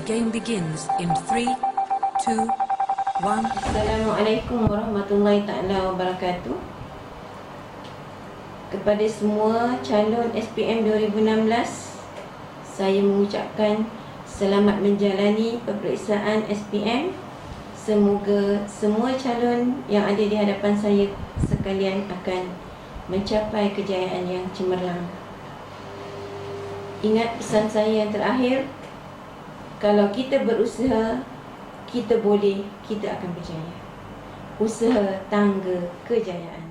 The game begins in three, two, one. Assalamualaikum warahmatullahi taala wabarakatuh. Kepada semua calon SPM 2016, saya mengucapkan selamat menjalani peperiksaan SPM. Semoga semua calon yang ada di hadapan saya sekalian akan mencapai kejayaan yang cemerlang. Ingat pesan saya yang terakhir, kalau kita berusaha, kita boleh, kita akan berjaya. Usaha tangga kejayaan.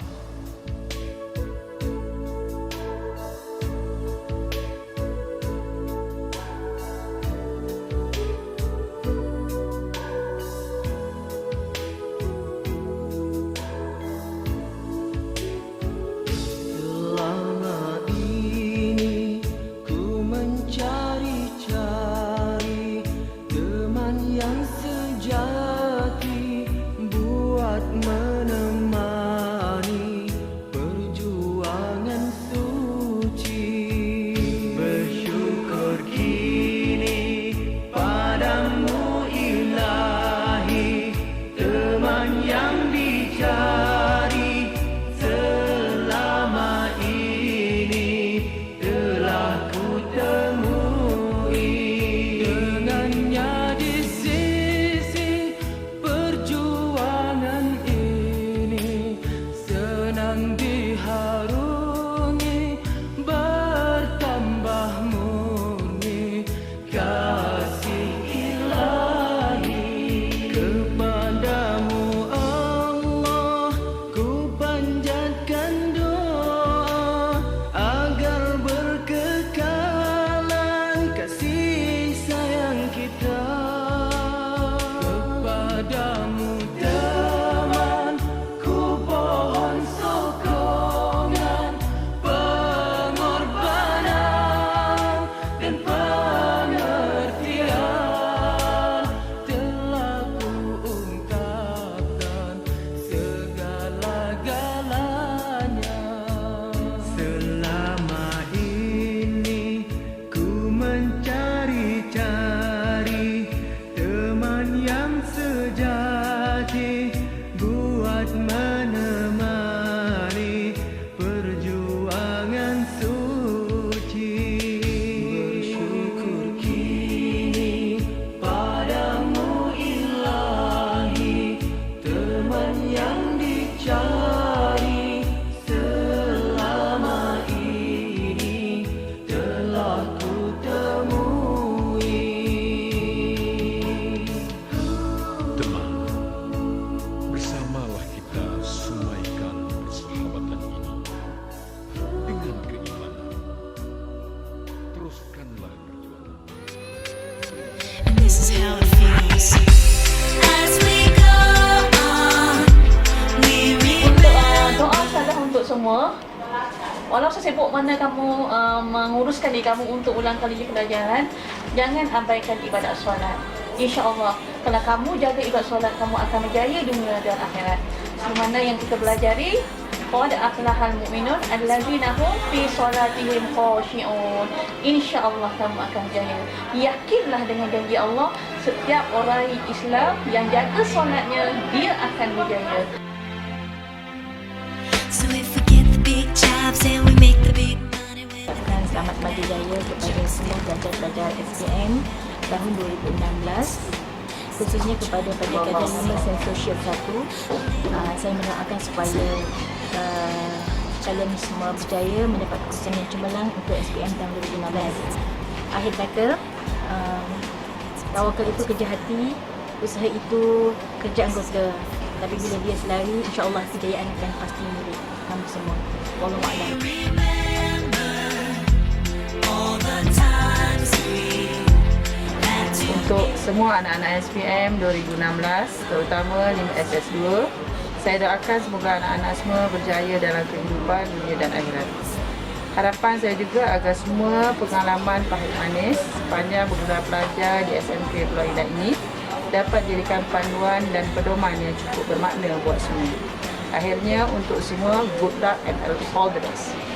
Semua. Walau sesibuk mana kamu uh, menguruskan diri kamu untuk ulang kali pelajaran, jangan abaikan ibadat solat. InsyaAllah, kalau kamu jaga ibadat solat, kamu akan berjaya dunia dan akhirat. Semana yang kita belajari, Qad aflahal mu'minun allazina hum fi solatihim khashi'un. Insya-Allah kamu akan berjaya. Yakinlah dengan janji Allah, setiap orang Islam yang jaga solatnya, dia akan berjaya. Dan selamat pagi jaya kepada semua pelajar-pelajar SPM tahun 2016 khususnya kepada pelajar-pelajar sains sosial 1 uh, saya mendoakan supaya uh, kalian semua berjaya mendapat keputusan yang cemerlang untuk SPM tahun 2016 akhir kata um, tawakal itu kerja hati usaha itu kerja anggota. Tapi bila dia selari insyaAllah kejayaan akan pasti milik Untuk semua anak-anak SPM 2016, terutama 5SS2, saya doakan semoga anak-anak semua berjaya dalam kehidupan dunia dan akhirat. Harapan saya juga agar semua pengalaman pahit manis sepanjang bergelar pelajar di SMK Pulau Indah ini dapat dijadikan panduan dan pedoman yang cukup bermakna buat semua. Akhirnya untuk semua, good luck and all the best.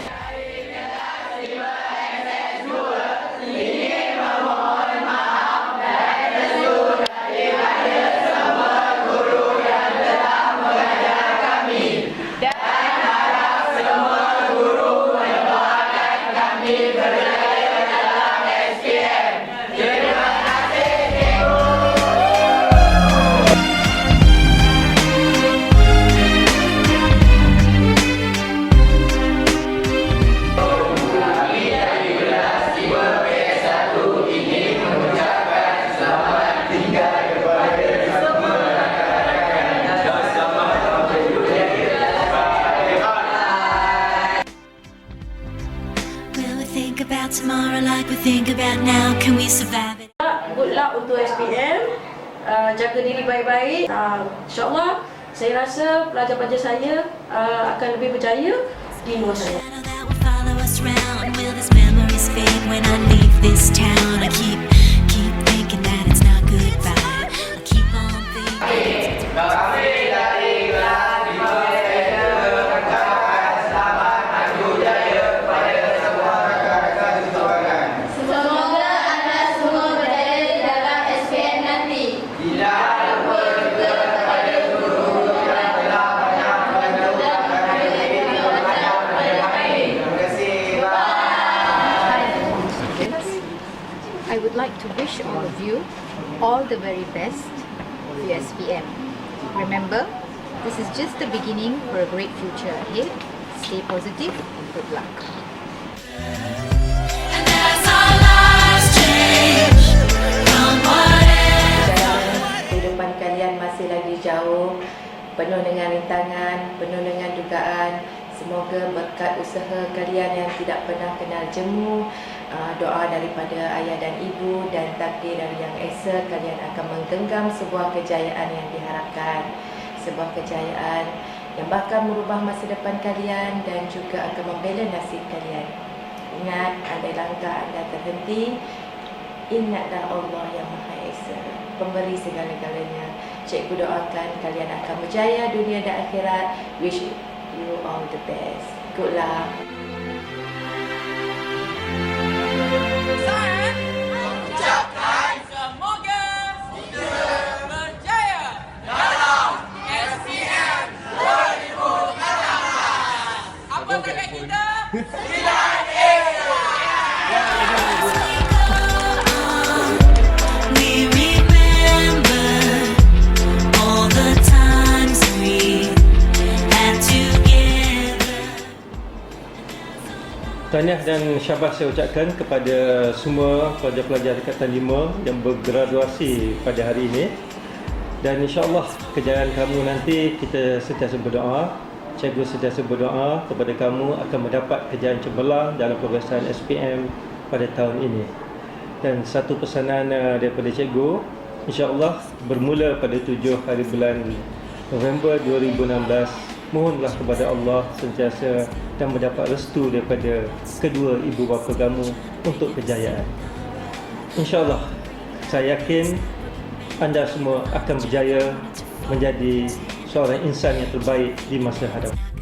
Jaga diri baik-baik. Uh, insyaAllah saya rasa pelajar-pelajar saya uh, akan lebih berjaya di luar sana like to wish all of you all the very best for your SPM. Remember, this is just the beginning for a great future ahead. Stay positive and good luck. Kehidupan kalian masih lagi jauh, penuh dengan rintangan, penuh dengan dugaan. Semoga berkat usaha kalian yang tidak pernah kenal jemu, uh, doa daripada ayah dan ibu dan takdir dari Yang Esa, kalian akan menggenggam sebuah kejayaan yang diharapkan. Sebuah kejayaan yang bakal merubah masa depan kalian dan juga akan membela nasib kalian. Ingat, andai langkah anda terhenti, Ingatlah Allah yang Maha Esa. Pemberi segala-galanya. Cikgu doakan kalian akan berjaya dunia dan akhirat. Wish you all the best. Good luck Tahniah dan syabas saya ucapkan kepada semua pelajar-pelajar Dekatan 5 yang bergraduasi pada hari ini. Dan insyaAllah kejayaan kamu nanti kita sentiasa berdoa. Cikgu sentiasa berdoa kepada kamu akan mendapat kejayaan cemerlang dalam peperiksaan SPM pada tahun ini. Dan satu pesanan uh, daripada cikgu, insyaAllah bermula pada 7 hari bulan November 2016 mohonlah kepada Allah sentiasa dan mendapat restu daripada kedua ibu bapa kamu untuk kejayaan. InsyaAllah saya yakin anda semua akan berjaya menjadi seorang insan yang terbaik di masa hadapan.